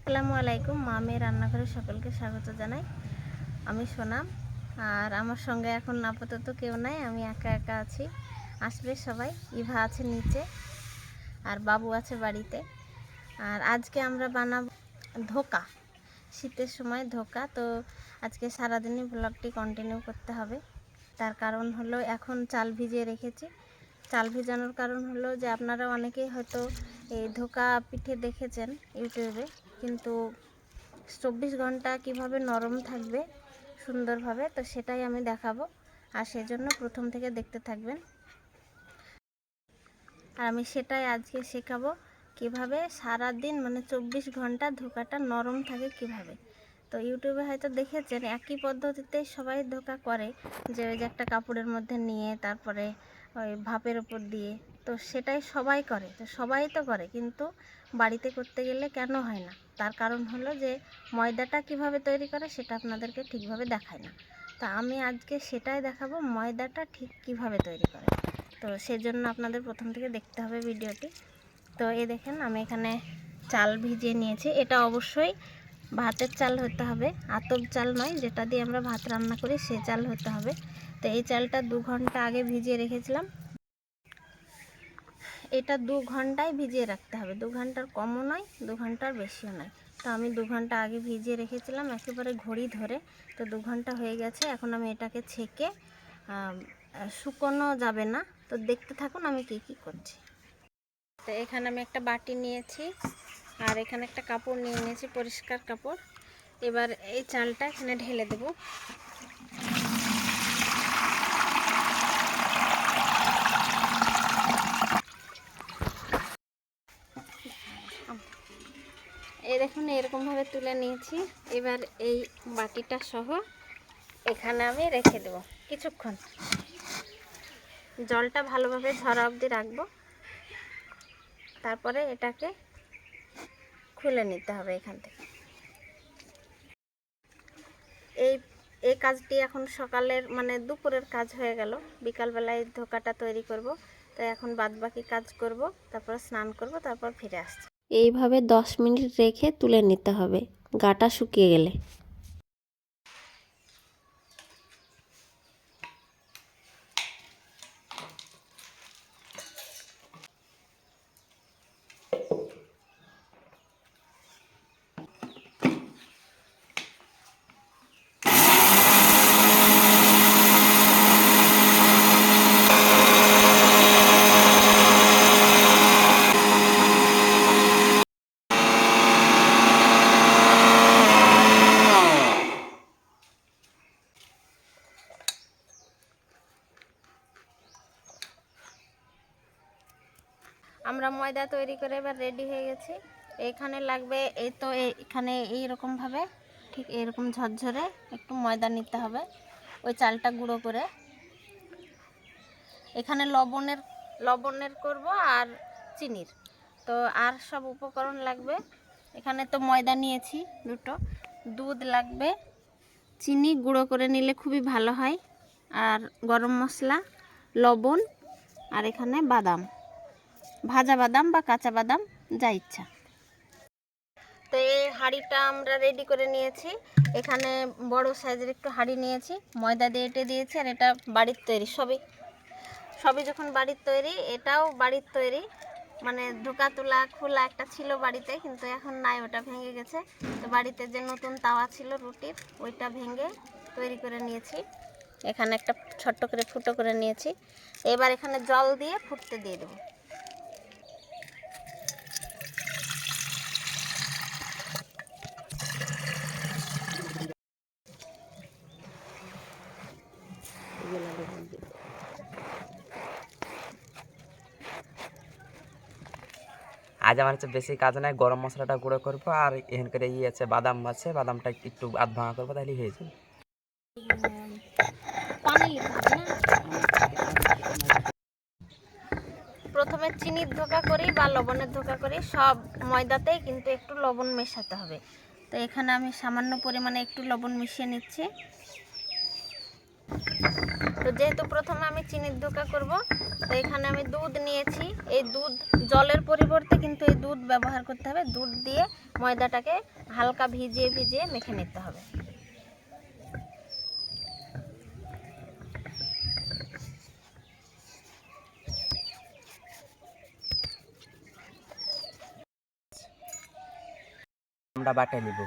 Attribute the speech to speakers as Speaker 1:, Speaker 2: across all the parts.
Speaker 1: আসসালামু আলাইকুম মামের রান্নাঘরে সকলকে স্বাগত জানাই। আমি সোনাম আর আমার সঙ্গে এখন আপাতত কেউ নাই, আমি একা একা আছি। আসবে সবাই, ইভা আছে নিচে, আর বাবু আছে বাড়িতে। আর আজকে আমরা বানাব ধোকা, শীতের সময় ধোকা। তো আজকে সারাদিনই ব্লগটি কন্টিনিউ করতে হবে। তার কারণ হলো এখন চাল ভিজিয়ে রেখেছি। চাল ভিজানোর কারণ হলো যে আপনারা অনেকেই হয়তো এই ধোকা পিঠে দেখেছেন ইউটিউবে। কিন্তু চব্বিশ ঘণ্টা কীভাবে নরম থাকবে সুন্দরভাবে, তো সেটাই আমি দেখাবো। আর সেজন্য প্রথম থেকে দেখতে থাকবেন। আর আমি সেটাই আজকে শেখাবো কীভাবে সারা দিন মানে চব্বিশ ঘণ্টা ধোকাটা নরম থাকে কীভাবে। তো ইউটিউবে হয়তো দেখেছেন, একই পদ্ধতিতে সবাই ধোকা করে যে ওই যে একটা কাপড়ের মধ্যে নিয়ে তারপরে ওই ভাপের ওপর দিয়ে। তো সেটাই সবাই করে, তো সবাই তো করে, কিন্তু বাড়িতে করতে গেলে কেন হয় না? তার কারণ হলো যে ময়দাটা কীভাবে তৈরি করে সেটা আপনাদেরকে ঠিকভাবে দেখায় না। তা আমি আজকে সেটাই দেখাবো, ময়দাটা ঠিক কীভাবে তৈরি করে। তো সেজন্য আপনাদের প্রথম থেকে দেখতে হবে ভিডিওটি। তো এই দেখেন, আমি এখানে চাল ভিজিয়ে নিয়েছি। এটা অবশ্যই ভাতের চাল হতে হবে, আতপ চাল নয়, যেটা দিয়ে আমরা ভাত রান্না করি সে চাল হতে হবে। তো এই চালটা দু ঘণ্টা আগে ভিজিয়ে রেখেছিলাম। এটা দু ঘন্টায় ভিজিয়ে রাখতে হবে। দু ঘণ্টার কমও নয়, দু ঘণ্টার বেশিও নয়। তো আমি দু ঘণ্টা আগে ভিজিয়ে রেখেছিলাম একেবারে ঘড়ি ধরে। তো দু ঘণ্টা হয়ে গেছে, এখন আমি এটাকে ছেঁকে শুকোনো যাবে না। তো দেখতে থাকুন আমি কি কি করছি। তো এখানে আমি একটা বাটি নিয়েছি, আর এখানে একটা কাপড় নিয়ে নিয়েছি, পরিষ্কার কাপড়। এবার এই চালটা এখানে ঢেলে দেবো। এই দেখুন, এরকমভাবে তুলে নিয়েছি। এবার এই বাটিটা সহ এখানে আমি রেখে দেব কিছুক্ষণ। জলটা ভালোভাবে ঝরা অবধি রাখব। তারপরে এটাকে খুলে নিতে হবে এখান থেকে। এই এই কাজটি এখন সকালের মানে দুপুরের কাজ হয়ে গেল। বিকালবেলায় ধোকাটা তৈরি করব। তো এখন বাদবাকি কাজ করব, তারপর স্নান করব, তারপর ফিরে আসছি। এইভাবে দশ মিনিট রেখে তুলে নিতে হবে। গাটা শুকিয়ে গেলে আমরা ময়দা তৈরি করে এবার রেডি হয়ে গেছি। এখানে লাগবে এই তো এখানে এইরকম ভাবে, ঠিক এরকম ঝরঝরে একটু ময়দা নিতে হবে, ওই চালটা গুঁড়ো করে। এখানে লবণের লবণের করব আর চিনির। তো আর সব উপকরণ লাগবে। এখানে তো ময়দা নিয়েছি দুটো। দুধ লাগবে, চিনি গুঁড়ো করে নিলে খুবই ভালো হয়। আর গরম মশলা, লবণ, আর এখানে বাদাম। ভাজা বাদাম বা কাঁচা বাদাম, যা ইচ্ছা। তো এই হাঁড়িটা আমরা রেডি করে নিয়েছি। এখানে বড় সাইজের একটু হাঁড়ি নিয়েছি। ময়দা দিয়ে এটে দিয়েছি আর এটা বাড়ির তৈরি, সবই। সবই যখন বাড়ির তৈরি, এটাও বাড়ির তৈরি। মানে ধোকা তোলা, খোলা একটা ছিল বাড়িতে, কিন্তু এখন নাই, ওটা ভেঙে গেছে। তো বাড়িতে যে নতুন তাওয়া ছিল, রুটির, ওইটা ভেঙে তৈরি করে নিয়েছি। এখানে একটা ছোট্ট করে ফুটো করে নিয়েছি। এবার এখানে জল দিয়ে ফুটতে দিয়ে দেবো।
Speaker 2: আজ আমার হচ্ছে বেশি কাজ নাই, গরম মশলাটা গুঁড়ো করব আর এখানকার ইয়ে আছে বাদাম আছে, বাদামটা একটু আধ ভাঙা করব, তাহলে হয়ে যাবে।
Speaker 1: প্রথমে চিনির ধোকা করি বা লবণের ধোকা করি, সব ময়দাতেই কিন্তু একটু লবণ মেশাতে হবে। তো এখানে আমি সামান্য পরিমাণে একটু লবণ মিশিয়ে নিচ্ছি। তো যেহেতু প্রথমে আমি চিনির ধোকা করব, তো এখানে আমি দুধ নিয়েছি। এই দুধ জলের পরিবর্তে কিন্তু এই দুধ ব্যবহার করতে হবে। দুধ দিয়ে ময়দাটাকে হালকা ভিজিয়ে ভিজিয়ে মেখে নিতে হবে।
Speaker 2: আমরা বাটে নিব।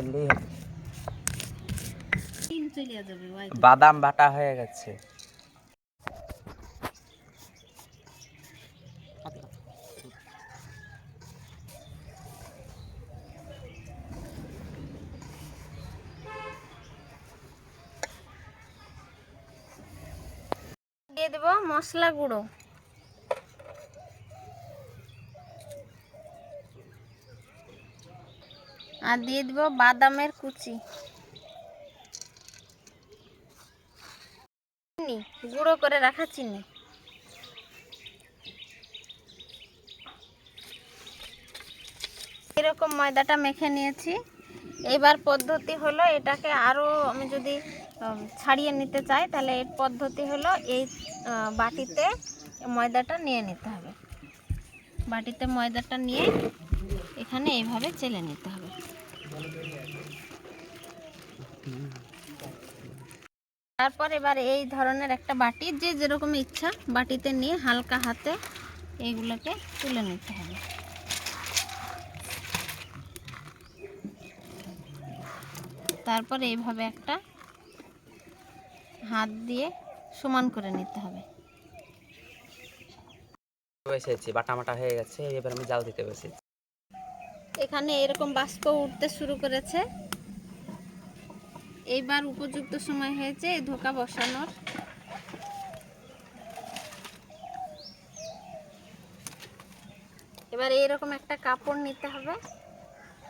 Speaker 2: করলেই হবে। বাদাম বাটা হয়ে গেছে।
Speaker 1: দিয়ে দেব মশলা গুঁড়ো। আর দিয়ে দেব বাদামের কুচি। চিনি, গুঁড়ো করে রাখা চিনি। এরকম ময়দাটা মেখে নিয়েছি। এবার পদ্ধতি হলো এটাকে আরও আমি যদি ছাড়িয়ে নিতে চাই, তাহলে এর পদ্ধতি হলো এই বাটিতে ময়দাটা নিয়ে নিতে হবে। বাটিতে ময়দাটা নিয়ে এখানে এইভাবে চেলে নিতে হবে। তারপর এবার এই ধরনের একটা বাটি, যে যেরকম ইচ্ছা, বাটিতে নিয়ে হালকা হাতে এইগুলোকে তুলে নিতে হবে। তারপর এইভাবে একটা হাত দিয়ে সমান করে নিতে হবে।
Speaker 2: বসেছি, বাটা মাটা হয়ে গেছে, এবার আমি জাল দিতে বসেছি।
Speaker 1: এখানে এরকম বাষ্প উঠতে শুরু করেছে। এইবার উপযুক্ত সময় হয়েছে এই ধোকা বসানোর। এবার এইরকম একটা কাপড় নিতে হবে।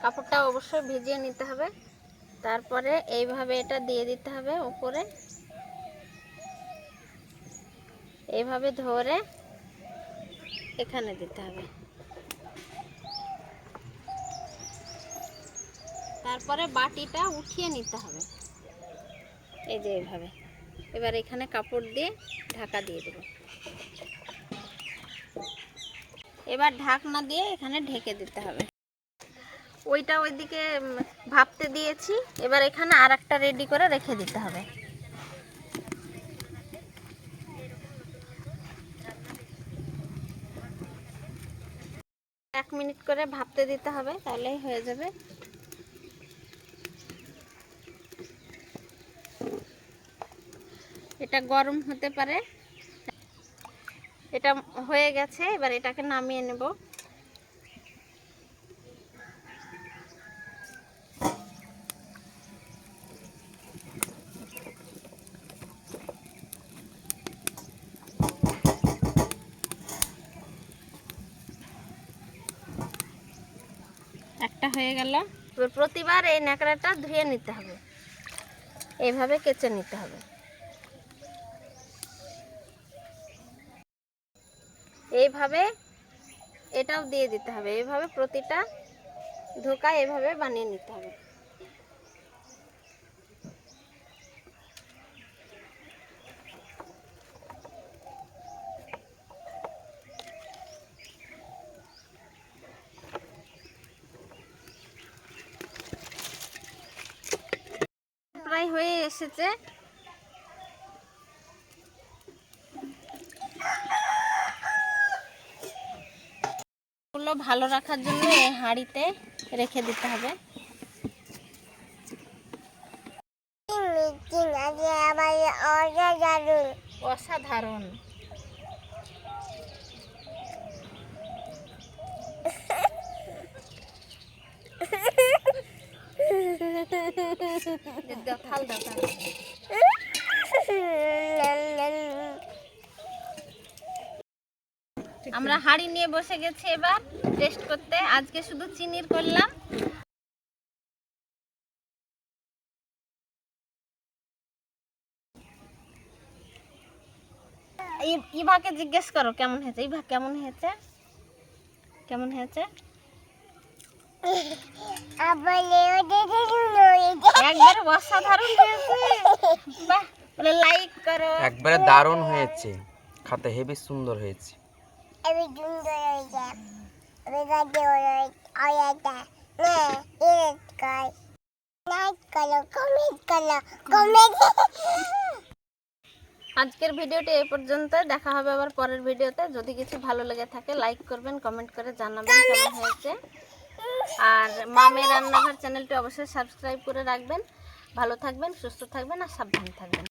Speaker 1: কাপড়টা অবশ্যই ভিজিয়ে নিতে হবে। তারপরে এইভাবে এটা দিয়ে দিতে হবে উপরে এইভাবে ধরে এখানে দিতে হবে। তারপরে বাটিটা উঠিয়ে নিতে হবে। এই যে এইভাবে এবার এখানে কাপড় দিয়ে ঢাকা দিয়ে দেব। এবার ঢাকনা দিয়ে এখানে ঢেকে দিতে হবে। ওইটা ওইদিকে ভাপতে দিয়েছি। এবার এখানে আর একটা রেডি করে রেখে দিতে হবে। এক মিনিট করে ভাপতে দিতে হবে, তাহলেই হয়ে যাবে। এটা গরম হতে পারে। এটা হয়ে গেছে, এবার এটাকে নামিয়ে নেব। একটা হয়ে গেল। প্রতিবার এই ন্যাকড়াটা ধুয়ে নিতে হবে। এইভাবে কেচে নিতে হবে। এইভাবে এটাও দিয়ে দিতে হবে। এইভাবে প্রতিটা ধোকা এভাবে বানিয়ে নিতে হবে। প্রায় হয়ে এসেছে। গুলো ভালো রাখার জন্য এই হাঁড়িতে রেখে দিতে হবে। অসাধারণ। দাও। আমরা হাঁড়ি নিয়ে বসে গেছি এবার টেস্ট করতে। আজকে শুধু চিনির করলাম। ইভাকে জিজ্ঞেস করো কেমন হয়েছে? ইভা কেমন হয়েছে? কেমন হয়েছে? একবারে অসাধারণ হয়েছে। বাহ বলে লাইক করো।
Speaker 2: একবারে দারুণ হয়েছে। খাতে হেভি সুন্দর হয়েছে।
Speaker 3: আমি সুন্দর হয়েছে আমি কাছে হয়েছে লাইক কর লাইক করো কমেন্ট করো কমেন্ট
Speaker 1: আজকের ভিডিওটি এই পর্যন্ত দেখা হবে আবার পরের ভিডিওতে। যদি কিছু ভালো লেগে থাকে লাইক করবেন কমেন্ট করে জানাবেন কেমন হয়েছে। আর মামের রান্নাঘর চ্যানেলটি অবশ্যই সাবস্ক্রাইব করে রাখবেন। ভালো থাকবেন সুস্থ থাকবেন আর সাবধানে থাকবেন।